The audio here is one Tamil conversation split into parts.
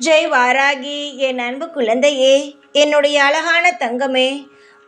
ஜெய் வாராகி என் அன்பு குழந்தையே என்னுடைய அழகான தங்கமே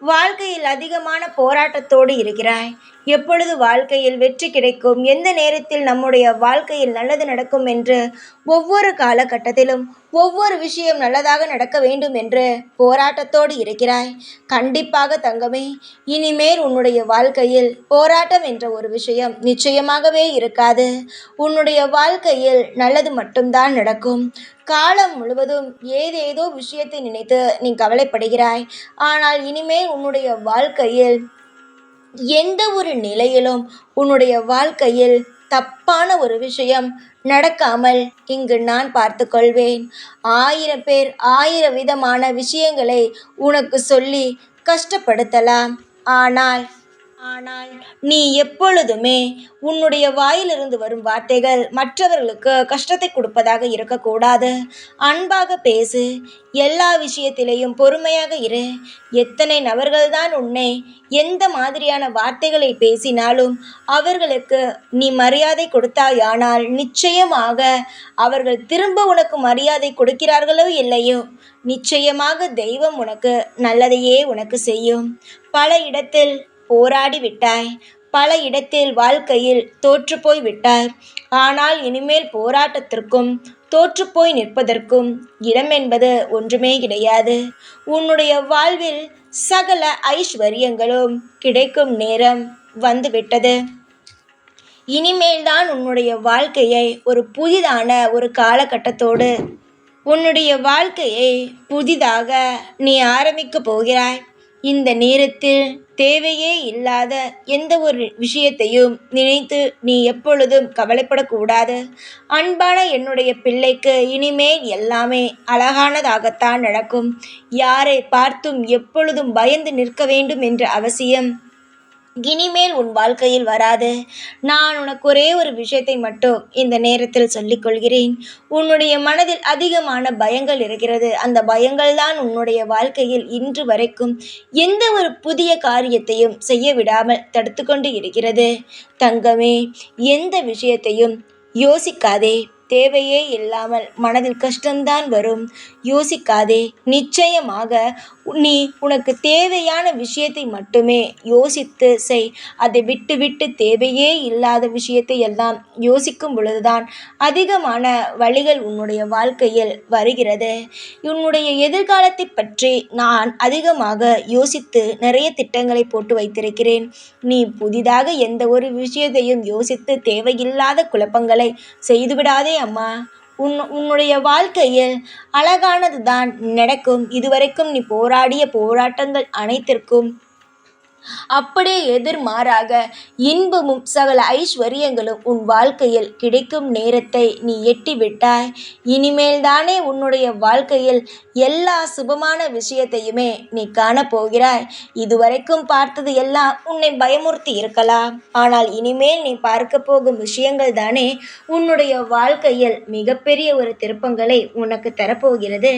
வாழ்க்கையில் அதிகமான போராட்டத்தோடு இருக்கிறாய். எப்பொழுது வாழ்க்கையில் வெற்றி கிடைக்கும் எந்த நேரத்தில் நம்முடைய வாழ்க்கையில் நல்லது நடக்கும் என்று ஒவ்வொரு காலகட்டத்திலும் ஒவ்வொரு விஷயம் நல்லதாக நடக்க வேண்டும் என்று போராட்டத்தோடு இருக்கிறாய். கண்டிப்பாக தங்கமே இனிமேல் உன்னுடைய வாழ்க்கையில் போராட்டம் என்ற ஒரு விஷயம் நிச்சயமாகவே இருக்காது. உன்னுடைய வாழ்க்கையில் நல்லது மட்டும்தான் நடக்கும். காலம் முழுவதும் ஏதேதோ விஷயத்தை நினைத்து நீ கவலைப்படுகிறாய். ஆனால் இனிமேல் உன்னுடைய வாழ்க்கையில் எந்த ஒரு நிலையிலும் உன்னுடைய வாழ்க்கையில் தப்பான ஒரு விஷயம் நடக்காமல் இங்கு நான் பார்த்து கொள்வேன். ஆயிரம் பேர் ஆயிரம் விதமான விஷயங்களை உனக்கு சொல்லி கஷ்டப்படுத்தலாம். ஆனால் ஆனால் நீ எப்பொழுதுமே உன்னுடைய வாயிலிருந்து வரும் வார்த்தைகள் மற்றவர்களுக்கு கஷ்டத்தை கொடுப்பதாக இருக்கக்கூடாது. அன்பாக பேசு. எல்லா விஷயத்திலேயும் பொறுமையாக இரு. எத்தனை நபர்கள்தான் உன்னை எந்த மாதிரியான வார்த்தைகளை பேசினாலும் அவர்களுக்கு நீ மரியாதை கொடுத்தாயானால் நிச்சயமாக அவர்கள் திரும்ப உனக்கு மரியாதை கொடுக்கிறார்களோ இல்லையோ? நிச்சயமாக தெய்வம் உனக்கு நல்லதையே உனக்கு செய்யும். பல இடத்தில் போராடி விட்டாய். பல இடத்தில் வாழ்க்கையில் தோற்றுப்போய் விட்டாய். ஆனால் இனிமேல் போராட்டத்திற்கும் தோற்றுப்போய் நிற்பதற்கும் இடம் என்பது ஒன்றுமே கிடையாது. உன்னுடைய வாழ்வில் சகல ஐஸ்வர்யங்களும் கிடைக்கும் நேரம் வந்துவிட்டது. இனிமேல் தான் உன்னுடைய வாழ்க்கையை ஒரு புதிதான ஒரு காலகட்டத்தோடு உன்னுடைய வாழ்க்கையை புதிதாக நீ ஆரம்பிக்கப் போகிறாய். இந்த நேரத்தில் தேவையே இல்லாத எந்த ஒரு விஷயத்தையும் நினைத்து நீ எப்பொழுதும் கவலைப்படக்கூடாது. அன்பான என்னுடைய பிள்ளைக்கு இனிமேல் எல்லாமே அழகானதாகத்தான் நடக்கும். யாரை பார்த்தும் எப்பொழுதும் பயந்து நிற்க வேண்டும் என்ற அவசியம் இனிமேல் உன் வாழ்க்கையில் வராது. நான் உனக்கு ஒரே ஒரு விஷயத்தை மட்டும் இந்த நேரத்தில் சொல்லிக்கொள்கிறேன் உன்னுடைய மனதில் அதிகமான பயங்கள் இருக்கிறது. அந்த பயங்கள் தான் உன்னுடைய வாழ்க்கையில் இன்று வரைக்கும் எந்த ஒரு புதிய காரியத்தையும் செய்ய விடாமல் தடுத்து கொண்டு இருக்கிறது. தங்கமே எந்த விஷயத்தையும் யோசிக்காதே. தேவையே இல்லாமல் மனதில் கஷ்டம்தான் வரும். யோசிக்காதே. நிச்சயமாக நீ உனக்கு தேவையான விஷயத்தை மட்டுமே யோசித்து செய். அதை விட்டு விட்டு தேவையே இல்லாத விஷயத்தை எல்லாம் யோசிக்கும் பொழுதுதான் அதிகமான வழிகள் உன்னுடைய வாழ்க்கையில் வருகிறது. உன்னுடைய எதிர்காலத்தை பற்றி நான் அதிகமாக யோசித்து நிறைய திட்டங்களை போட்டு வைத்திருக்கிறேன். நீ புதிதாக எந்த ஒரு விஷயத்தையும் யோசித்து தேவையில்லாத குழப்பங்களை செய்துவிடாதே அம்மா உன் உன்னுடைய வாழ்க்கையில் அழகானது தான் நடக்கும். இதுவரைக்கும் நீ போராடிய போராட்டங்கள் அனைத்திற்கும் அப்படியே எதிர்மாறாக இன்பமும் சகல ஐஸ்வர்யங்களும் உன் வாழ்க்கையில் கிடைக்கும் நேரத்தை நீ எட்டிவிட்டாய். இனிமேல் தானே உன்னுடைய வாழ்க்கையில் எல்லா சுபமான விஷயத்தையுமே நீ காணப்போகிறாய் இதுவரைக்கும் பார்த்தது எல்லாம் உன்னை பயமுறுத்தி இருக்கலாம். ஆனால் இனிமேல் நீ பார்க்க போகும் விஷயங்கள் தானே உன்னுடைய வாழ்க்கையில் மிகப்பெரிய ஒரு திருப்பங்களை உனக்கு தரப்போகிறது.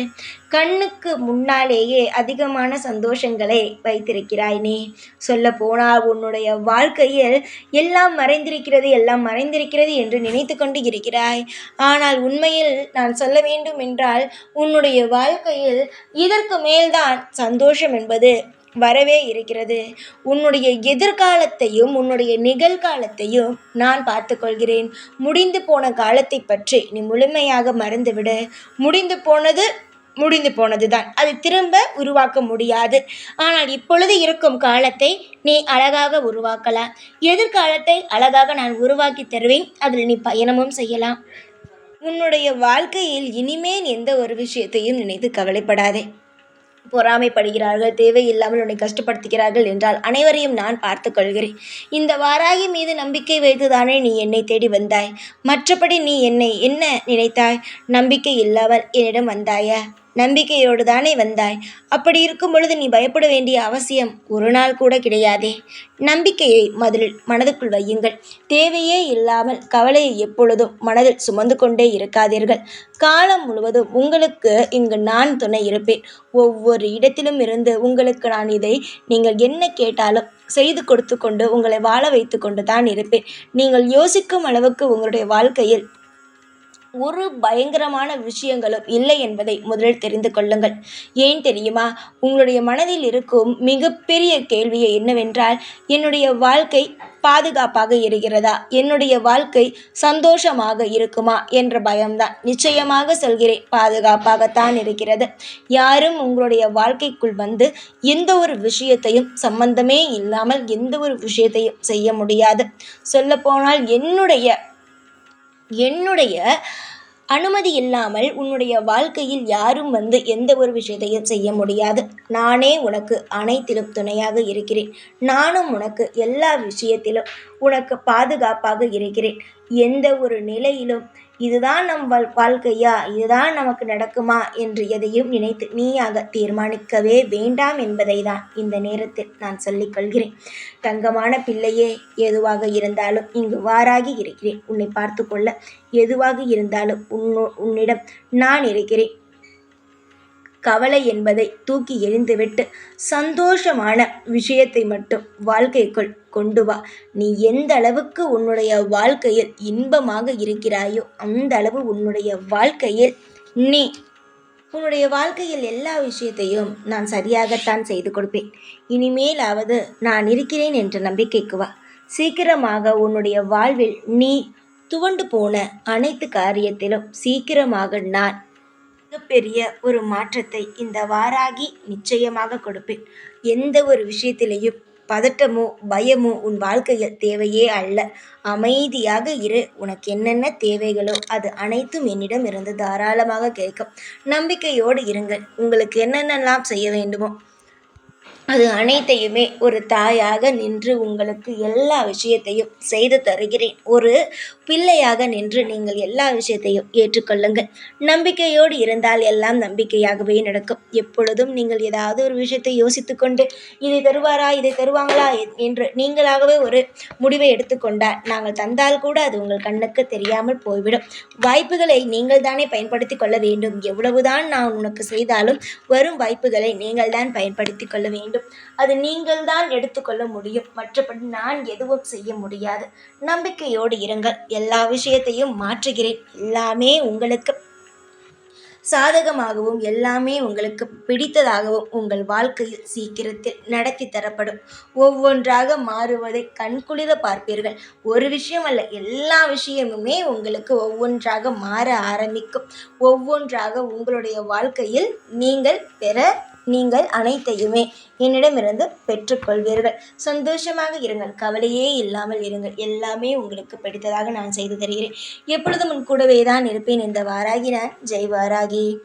கண்ணுக்கு முன்னாலேயே அதிகமான சந்தோஷங்களை வைத்திருக்கிறாய் நீ. சொல்ல போனால் உன்னுடைய வாழ்க்கையில் எல்லாம் மறைந்திருக்கிறது எல்லாம் மறைந்திருக்கிறது என்று நினைத்து கொண்டு இருக்கிறாய். ஆனால் உண்மையில் நான் சொல்ல வேண்டும் என்றால் உன்னுடைய வாழ்க்கையில் இதற்கு மேல்தான் சந்தோஷம் என்பது வரவே இருக்கிறது. உன்னுடைய எதிர்காலத்தையும் உன்னுடைய நிகழ்காலத்தையும் நான் பார்த்துக்கொள்கிறேன் முடிந்து போன காலத்தை பற்றி நீ முழுமையாக மறந்துவிடு. முடிந்து போனது முடிந்து போனதுதான். அது திரும்ப உருவாக்க முடியாது. ஆனால் இப்பொழுது இருக்கும் காலத்தை நீ அழகாக உருவாக்கலாம். எதிர்காலத்தை அழகாக நான் உருவாக்கி தருவேன். அதில் நீ பயணமும் செய்யலாம். உன்னுடைய வாழ்க்கையில் இனிமேல் எந்த ஒரு விஷயத்தையும் நினைத்து கவலைப்படாதே. பொறாமைப்படுகிறார்கள் தேவையில்லாமல் உன்னை கஷ்டப்படுத்துகிறார்கள் என்றால் அனைவரையும் நான் பார்த்து கொள்கிறேன். இந்த வாராகி மீது நம்பிக்கை வைத்துதானே நீ என்னை தேடி வந்தாய்? மற்றபடி நீ என்னை என்ன நினைத்தாய்? நம்பிக்கை இல்லாமல் என்னிடம் வந்தாயா? நம்பிக்கையோடு தானே வந்தாய்? அப்படி இருக்கும் பொழுது நீ பயப்பட வேண்டிய அவசியம் ஒரு நாள் கூட கிடையாதே. நம்பிக்கையை மதில் மனதுக்குள் வையுங்கள். தேவையே இல்லாமல் கவலையை எப்பொழுதும் மனதில் சுமந்து கொண்டே இருக்காதீர்கள். காலம் முழுவதும் உங்களுக்கு இங்கு நான் துணை இருப்பேன். ஒவ்வொரு இடத்திலும் இருந்து உங்களுக்கு நான் இதை நீங்கள் என்ன கேட்டாலும் செய்து கொடுத்து கொண்டு உங்களை வாழ வைத்து கொண்டு தான் இருப்பேன். நீங்கள் யோசிக்கும் அளவுக்கு உங்களுடைய வாழ்க்கையில் ஒரு பயங்கரமான விஷயங்களும் இல்லை என்பதை முதலில் தெரிந்து கொள்ளுங்கள். ஏன் தெரியுமா? உங்களுடைய மனதில் இருக்கும் மிகப்பெரிய கேள்வியை என்னவென்றால் என்னுடைய வாழ்க்கை பாதுகாப்பாக இருக்கிறதா? என்னுடைய வாழ்க்கை சந்தோஷமாக இருக்குமா என்ற பயம்தான். நிச்சயமாக சொல்கிறேன் பாதுகாப்பாகத்தான் இருக்கிறது. யாரும் உங்களுடைய வாழ்க்கைக்குள் வந்து எந்த ஒரு விஷயத்தையும் சம்பந்தமே இல்லாமல் எந்த ஒரு விஷயத்தையும் செய்ய முடியாது. சொல்லப்போனால் என்னுடைய என்னுடைய அனுமதி இல்லாமல் உன்னுடைய வாழ்க்கையில் யாரும் வந்து எந்த ஒரு விஷயத்தையும் செய்ய முடியாது. நானே உனக்கு அனைத்திலும் துணையாக இருக்கிறேன். நானும் உனக்கு எல்லா விஷயத்திலும் உனக்கு பாதுகாப்பாக இருக்கிறேன். எந்த ஒரு நிலையிலும் இதுதான் நம் வாழ் வாழ்க்கையா? இதுதான் நமக்கு நடக்குமா? என்று எதையும் நினைத்து நீயாக தீர்மானிக்கவே வேண்டாம் என்பதை தான் இந்த நேரத்தில் நான் சொல்லிக்கொள்கிறேன் தங்கமான பிள்ளையே எதுவாக இருந்தாலும் இங்கு வாராகி இருக்கிறேன். உன்னை பார்த்து கொள்ள எதுவாக இருந்தாலும் உன்னோ உன்னிடம் நான் இருக்கிறேன். கவலை என்பதை தூக்கி எறிந்துவிட்டு சந்தோஷமான விஷயத்தை மட்டும் வாழ்க்கைக்குள் கொண்டு வா. நீ எந்த அளவுக்கு உன்னுடைய வாழ்க்கையில் இன்பமாக இருக்கிறாயோ அந்த அளவு உன்னுடைய வாழ்க்கையில் நீ உன்னுடைய வாழ்க்கையில் எல்லா விஷயத்தையும் நான் சரியாகத்தான் செய்து கொடுப்பேன். இனிமேலாவது நான் இருக்கிறேன் என்ற நம்பிக்கைக்கு வா. சீக்கிரமாக உன்னுடைய வாழ்வில் நீ துவண்டு போன அனைத்து காரியத்திலும் சீக்கிரமாக நான் மிகப்பெரிய ஒரு மாற்றத்தை இந்த வாராகி நிச்சயமாக கொடுப்பேன். எந்த ஒரு விஷயத்திலையும் பதட்டமோ பயமோ உன் வாழ்க்கையில் தேவையே அல்ல. அமைதியாக இரு. உனக்கு என்னென்ன தேவைகளோ அது அனைத்தும் என்னிடம் இருந்து தாராளமாக கிடைக்கும் நம்பிக்கையோடு இருங்கள். உங்களுக்கு என்னென்னலாம் செய்ய வேண்டுமோ அது அனைத்தையுமே ஒரு தாயாக நின்று உங்களுக்கு எல்லா விஷயத்தையும் செய்து தருகிறேன். ஒரு பிள்ளையாக நின்று நீங்கள் எல்லா விஷயத்தையும் ஏற்றுக்கொள்ளுங்கள். நம்பிக்கையோடு இருந்தால் எல்லாம் நம்பிக்கையாகவே நடக்கும். எப்பொழுதும் நீங்கள் ஏதாவது ஒரு விஷயத்தை யோசித்து கொண்டு இதை தருவாரா? இதை தருவாங்களா? என்று நீங்களாகவே ஒரு முடிவை எடுத்துக்கொண்டால் நாங்கள் தந்தால் கூட அது உங்கள் கண்ணுக்கு தெரியாமல் போய்விடும். வாய்ப்புகளை நீங்கள் தானே பயன்படுத்தி கொள்ள வேண்டும். எவ்வளவுதான் நான் உனக்கு செய்தாலும் வரும் வாய்ப்புகளை நீங்கள் தான் பயன்படுத்தி கொள்ள வேண்டும் வேண்டும். அது நீங்கள் தான் எடுத்துக்கொள்ள முடியும். மற்றபடி நான் எதுவும் செய்ய முடியாது. நம்பிக்கையோடு இருங்கள். எல்லா விஷயத்தையும் மாற்றுகிறேன். எல்லாமே உங்களுக்கு சாதகமாகவும் எல்லாமே உங்களுக்கு பிடித்ததாகவும் உங்கள் வாழ்க்கையில் சீக்கிரத்தில் நடத்தி தரப்படும். ஒவ்வொன்றாக மாறுவதை கண்குளிர பார்ப்பீர்கள். ஒரு விஷயம் அல்ல எல்லா விஷயமுமே உங்களுக்கு ஒவ்வொன்றாக மாற ஆரம்பிக்கும். ஒவ்வொன்றாக உங்களுடைய வாழ்க்கையில் நீங்கள் பெற நீங்கள் அனைத்தையுமே என்னிடமிருந்து பெற்றுக்கொள்வீர்கள். சந்தோஷமாக இருங்கள் கவலையே இல்லாமல் இருங்கள். எல்லாமே உங்களுக்கு பிடித்ததாக நான் செய்து தருகிறேன். எப்பொழுதும் உன் கூடவே தான் இருப்பேன் இந்த வாராகி நான். ஜெய் வாராகி.